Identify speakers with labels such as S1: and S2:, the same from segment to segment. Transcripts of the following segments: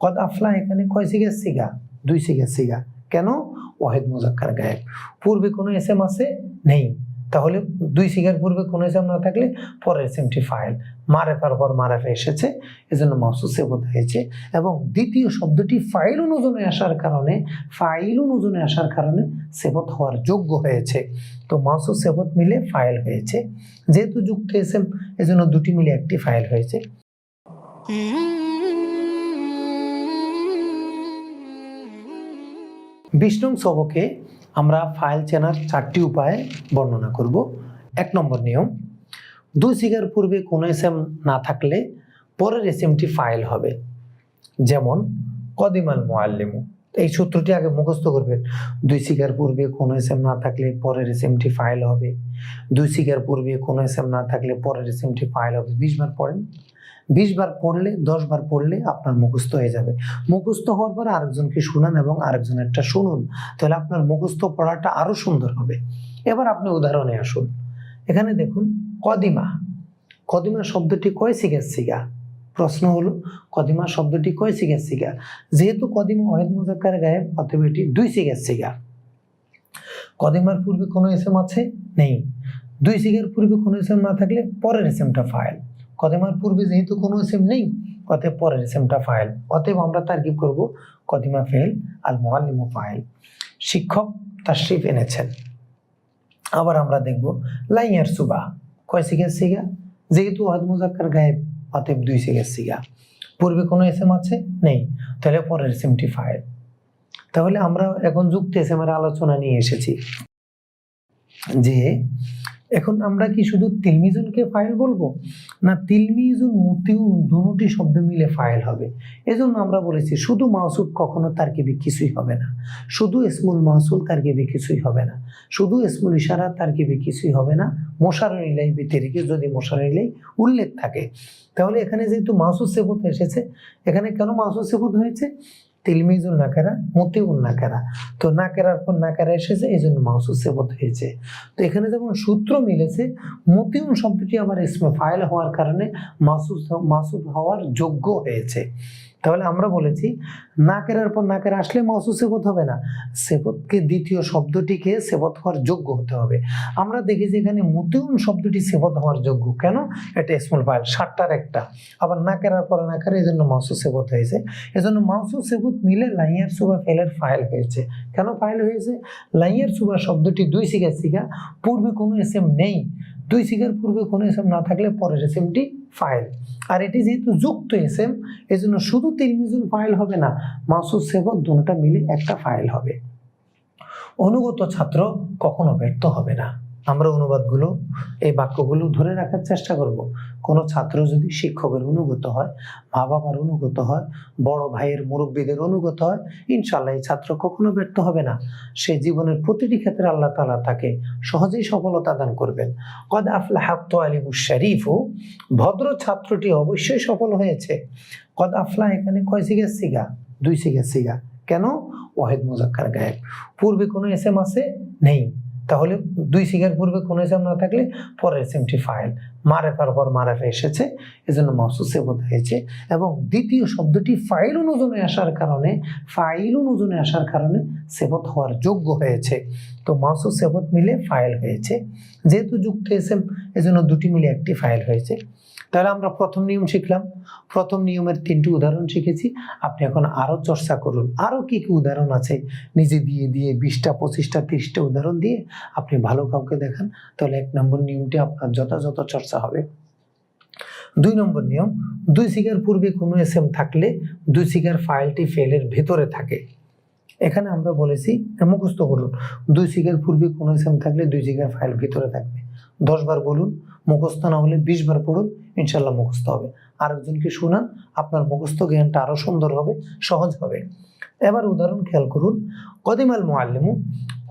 S1: কদ আফলা এখানে কয় সিগা সিগা? দুই সিগা সিগা। কেন? ওয়াহেদ মুজাক্কার গায়েব। পূর্বে কোনো এস এম আছে? নেই। তাহলে দুই সিগার পূর্বে কোনো এস এম না থাকলে পরের এস এমটি ফাইল মারেফার পর মারেফে এসেছে। এজন্য মাউসুস সেবত হয়েছে। এবং দ্বিতীয় শব্দটি ফাইল অনুজনে আসার কারণে ফাইল অনুজনে আসার কারণে সেবত হওয়ার যোগ্য হয়েছে। তো মাউসুস সেবত মিলে ফাইল হয়েছে। যেহেতু যুক্ত এস এম এজন্য দুটি মিলে একটি ফাইল হয়েছে। বিশ নং সবকে আমরা ফাইল চেনার চারটি উপায়ে বর্ণনা করব। এক নম্বর নিয়ম, দুই সিগার পূর্বে কোনো এস না থাকলে পরের এস এমটি ফাইল হবে। যেমন, কদিমাল মোয়াল্লিমু এই সূত্রটি আগে মুখস্থ করবেন। দুই সিগার পূর্বে কোনো এস না থাকলে পরের এস এমটি ফাইল হবে। দুই সিগার পূর্বে কোনো এস না থাকলে পরের এস এমটি ফাইল হবে। বিশ বার পড়েন। বিশ বার পড়লে, দশ বার পড়লে আপনার মুখস্থ হয়ে যাবে। মুখস্থ হওয়ার পর আরেকজনকে শুনান এবং আরেকজনেরটা শুনুন। তাহলে আপনার মুখস্থ পড়াটা আরও সুন্দর হবে। এবার আপনি উদাহরণে আসুন। এখানে দেখুন, কদিমা। কদিমা শব্দটি কয় সিগা সিগা? প্রশ্ন হলো, কদিমা শব্দটি কয় সিগা সিগা? যেহেতু কদিমা ওয়াহেদ মুজাক্কার গায়েব, অতএব এটি দুই সিগা সিগা। কদিমার পূর্বে কোনো এসএম আছে? নেই। দুই সিগের পূর্বে কোনো এসএম না থাকলে পরের এসএমটা ফাইল। কদিমার পূর্বে যেহেতু কোনো এসএম নেই, অতএব পরের এসএমটা ফাইল অতএব আমরা তার্কিব করব কদিমা ফেল আল মোয়াল্লিমু ফাইল শিক্ষক তাশরিফ এনেছেন। আবার আমরা দেখব লাইয়ার সুবা। কয় সিগের সিগা? যেহেতু ওয়াহেদ মুজাক্কার গায়েব, অতএব দুই সিগের সিগা। পূর্বে কোনো এসএম আছে? নেই। তাহলে পরের এসএমটি ফাইল তাহলে আমরা এখন যুক্ত এসএম এর আলোচনা নিয়ে এসেছি। যে এখন আমরা কি শুধু তিলমিজুনকে ফাইল বলব? না তিলমিজুন মুতিউন দুটি শব্দ মিলে ফাইল হবে। এজন্য আমরা বলেছি, শুধু মাউসুদ কখনো তার তারকিবি কিছুই হবে না। শুধু ইসমুল মাহসুল তারকিবি কিছুই হবে না। শুধু ইসমুল ইশারা তার তারকিবি কিছুই হবে না। মোশারুল ইলাই ব্যতিরিকে যদি মোশারুল ইলাই উল্লেখ থাকে। তাহলে এখানে যেহেতু মাহসুদ সেবত এসেছে, এখানে কেন মাহসুদ সেবত হয়েছে? তিলমিজুল নাকারা মতিউল নাকারা তো নাকেরার পর নাকারা এসেছে এই জন্য মাহসুদ সেবত হয়েছে। তো এখানে যেমন সূত্র মিলেছে মতিউন শব্দটি আবার ইসমে ফাইল হওয়ার কারণে মাসুস, মাসুদ হওয়ার যোগ্য হয়েছে। তাহলে আমরা বলেছি নাকেরার পর নাকের আসলে মাসুদ সেবত হবে না। সেবতকে দ্বিতীয় শব্দটিকে সেবত হওয়ার যোগ্য হতে হবে। আমরা দেখি যে এখানে মতিউন শব্দটি সেবত হওয়ার যোগ্য। কেন? এটা ইসমুল ফাইল সাতটার একটা। আবার নাকেরার পর নাকের, এই জন্য মাসুদ সেবত হয়েছে। এজন্য মাসুদ সেবত মিলে লাইয়ার সুবা ফেলের ফাইল হয়েছে। কেন ফাইল হয়েছে? লাইয়ার সুবা শব্দটি দুই সিগা সিগা পূর্বে কোনো এসএম নেই। দুই সিগার পূর্বে কোনো এসএম না থাকলে পরের এসএমটি ফাইল আর এটি যেহেতু যুক্ত এসএম এই জন্য শুধু তিলমিজুল ফাইল হবে না মাসুদ সেবক দুটা মিলে একটা ফাইল হবে। অনুগত ছাত্র কখনো ব্যর্থ হবে না। আমরা অনুবাদগুলো, এই বাক্যগুলো ধরে রাখার চেষ্টা করব। কোনো ছাত্র যদি শিক্ষকের অনুগত হয়, মা বাবার অনুগত হয়, বড় ভাইয়ের মুরব্বীদের অনুগত হয় ইনশাল্লাহ এই ছাত্র কখনো ব্যর্থ হবে না। সে জীবনের প্রতিটি ক্ষেত্রে আল্লাহ তালা তাকে সহজেই সফলতা দান করবেন। কদ আফলাহাত আলিমু শরীফও ভদ্র ছাত্রটি অবশ্যই সফল হয়েছে। কদ আফলা এখানে কয় সিগা? সিগা। দুই সিগা সিগা। কেন? ওয়াহেদ মুজাক্কার গায়েব। পূর্বে কোনো এস এম আছে? নেই। তাহলে দুই সিগার পূর্বে কোনো এসাম না থাকলে পরের এস এমটি ফাইল মারেফার পর মারে এসেছে। এজন্য মাসুসে বোধ হয়েছে এবং দ্বিতীয় শব্দটি ফাইল অনুজনে আসার কারণে ফাইল অনুজনে আসার কারণে সেবত হওয়ার যোগ্য হয়েছে। তো মাসুদ সেবত মিলে ফাইল হয়েছে। যেহেতু যুক্ত এস এম এজন্য দুটি মিলে একটি ফাইল হয়েছে। তাহলে আমরা প্রথম নিয়ম শিখলাম। প্রথম নিয়মের তিনটি উদাহরণ শিখেছি। আপনি এখন আরও চর্চা করুন। আরও কি কি উদাহরণ আছে? নিজে দিয়ে দিয়ে বিশটা, পঁচিশটা, তিরিশটা উদাহরণ দিয়ে আপনি ভালো কাউকে দেখান, তাহলে এক নম্বর নিয়মটি আপনার যথাযথ চর্চা হবে। দুই নম্বর নিয়ম, দুই সিগার পূর্বে কোনো এস থাকলে দুই সিগার ফাইলটি ফেলের ভেতরে থাকে। এখানে আমরা বলেছি মুখস্থ করুন। দুই সিগার পূর্বে কোনো এস এম থাকলে দুই সিগার ফাইল ভিতরে থাকবে। দশ বার বলুন, মুখস্থ না হলে বিশ বার পড়ুন ইনশাল্লাহ মুখস্থ হবে। আরেকজনকে শোনান, আপনার মুখস্থ জ্ঞানটা আরও সুন্দর হবে, সহজ হবে। এবার উদাহরণ খেয়াল করুন কদিমাল মোয়াল্লিমু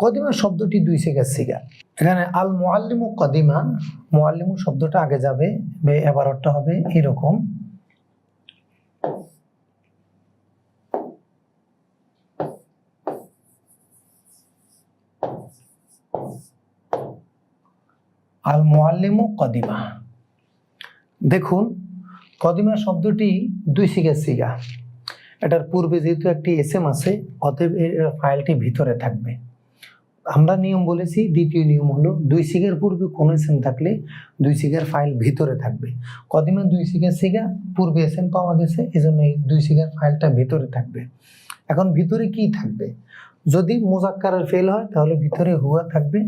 S1: কদিমা শব্দটি দুই সিগার সিগা এখানে আল মোয়াল্লিমু কদিমা মোয়াল্লিমু শব্দটা আগে যাবে এবারটা হবে এরকম। আল মোয়াল্লিমু কদিমা। দেখুন, কদিমা শব্দটি দুই সিগা সিগা। এটার পূর্বে যেহেতু একটি এস এম আছে, অতএব এর ফাইলটি ভিতরে থাকবে। আমরা নিয়ম বলেছি, দ্বিতীয় নিয়ম হলো দুই সিগের পূর্বে কোনো এস এম থাকলে দুই সিগের ফাইল ভিতরে থাকবে। কদিমে দুই সিগের সিগা, পূর্বে এস এম পাওয়া গেছে এই জন্য এই দুই সিগের ফাইলটা ভিতরে থাকবে। এখন ভিতরে কি থাকবে? যদি মোজাক্কারের ফেল হয়, তাহলে ভিতরে হুয়া থাকবে।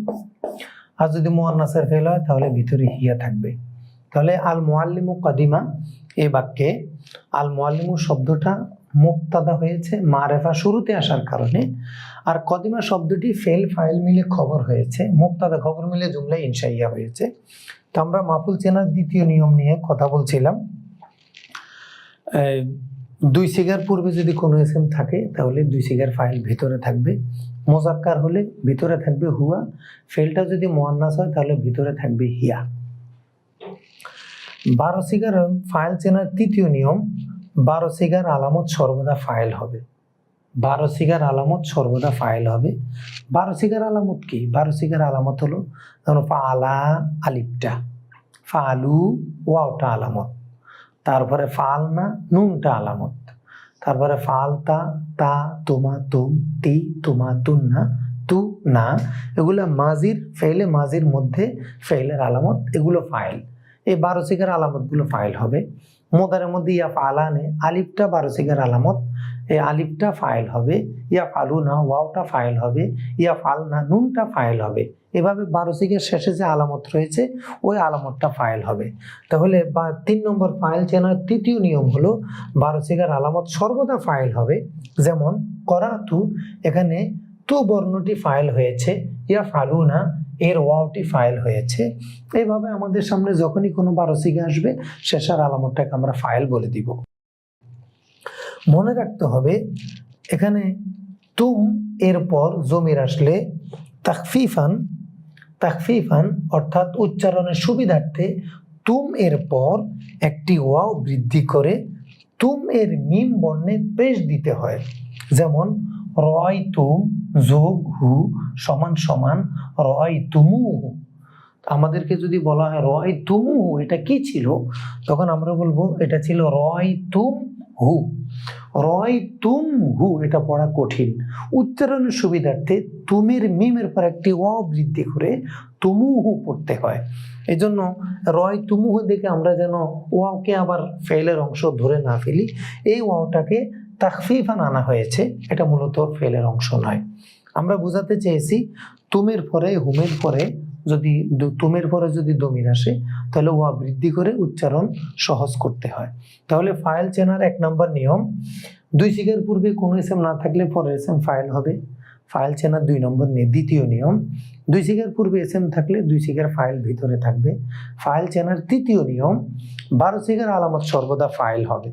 S1: আর যদি মোয়ান্নাসের ফেল হয়, তাহলে ভিতরে হিয়া থাকবে। তাহলে আল মোয়াল্লিমু কদিমা এ বাক্যে আল মোয়াল্লিমু শব্দটা মুক্তাদা হয়েছে মারেফা শুরুতে আসার কারণে, আর কদিমা শব্দটি ফেল ফাইল মিলে খবর হয়েছে, মুক্তাদা খবর মিলে জুমলা ইনশাইয়া হয়েছে। তো আমরা মাপুল চেনার দ্বিতীয় নিয়ম নিয়ে কথা বলছিলাম। দুই সিগার পূর্বে যদি কোনো এসএম থাকে, তাহলে দুই সিগার ফাইল ভিতরে থাকবে। মোজাক্কার হলে ভিতরে থাকবে হুয়া, ফেলটা যদি মোয়ান্নাস হয়, তাহলে ভিতরে থাকবে হিয়া। বারো সিগার ফাইল চেনার তৃতীয় নিয়ম, বারো সিগার আলামত সর্বদা ফাইল হবে। বারো সিগার আলামত সর্বদা ফাইল হবে। বারো সিগার আলামত কি? বারো সিগার আলামত হলো যেমন ফালা আলিফটা, ফালু ওয়াওটা আলামত। তারপরে ফাল না নুনটা আলামত। তারপরে ফাল তা তা তোমা, তুম, তি, তোমা তুন না তু, না, এগুলো মাজির ফেলে মাজির মধ্যে ফেলের আলামত, এগুলো ফাইল। এই বারো আলামতগুলো ফাইল হবে। মোদারের মধ্যে ইয়া ফালানে, আলিফটা বারো সিগার আলামত এই আলিফটা ফাইল হবে, ইয়া ফালু না ওয়াওটা ফাইল হবে, ইয়া ফাল না নুনটা ফাইল হবে। এভাবে বারো সিগের শেষে যে আলামত রয়েছে, ওই আলামতটা ফাইল হবে। তাহলে বা তিন নম্বর ফাইল চেনার তৃতীয় নিয়ম হলো, বারো সিগার আলামত সর্বদা ফাইল হবে। যেমন, করাতু, এখানে তু বর্ণটি ফাইল হয়েছে, ইয়া ফালু না এর ওয়াওটি ফাইল হয়েছে। এইভাবে আমাদের সামনে যখনই কোনো বারো সিগে আসবে, শেষের আলামতটাকে আমরা ফাইল বলে দিব। মনে রাখতে হবে, এখানে তুম এরপর জমির আসলে তাকফিফান তাকফিফান অর্থাৎ উচ্চারণের সুবিধার্থে তুম এর পর একটি ওয়াও বৃদ্ধি করে তুম এর মিম বর্ণে পেশ দিতে হয়। যেমন রয় তুম যোগ হু সমান সমান রয় তুমু আমাদেরকে যদি বলা হয় রয় তুমু এটা কি ছিল? তখন আমরা বলব, এটা ছিল রয় তুম হু। রয় তুম হু, এটা পড়া কঠিন। উচ্চারণের সুবিধার্থে তুমের মিমের পর একটি অ বৃদ্ধি করে তুমুহু পড়তে হয়। এই জন্য রয় তুমুহু দেখে আমরা যেন ওয়াওকে আবার ফেলের অংশ ধরে না ফেলি। এই ওয়াওটাকে তাকফিফান আনা হয়েছে, এটা মূলত ফেলের অংশ নয়। আমরা বোঝাতে চেয়েছি, তুমের পরে, হুমের পরে যদি তুমের পরে যদি দমির আসে, তাহলে ওয়া বৃদ্ধি করে উচ্চারণ সহজ করতে হয়। তাহলে ফাইল চেনার এক নম্বর নিয়ম, দুই সিগের পূর্বে কোনো এসএম না থাকলে পরের এসএম ফাইল হবে। ফাইল চেনার দুই নম্বর নিয়ে দ্বিতীয় নিয়ম, দুই সিগের পূর্বে এসএম থাকলে দুই সিগের ফাইল ভিতরে থাকবে। ফাইল চেনার তৃতীয় নিয়ম, বারো সিগের আলামত সর্বদা ফাইল হবে.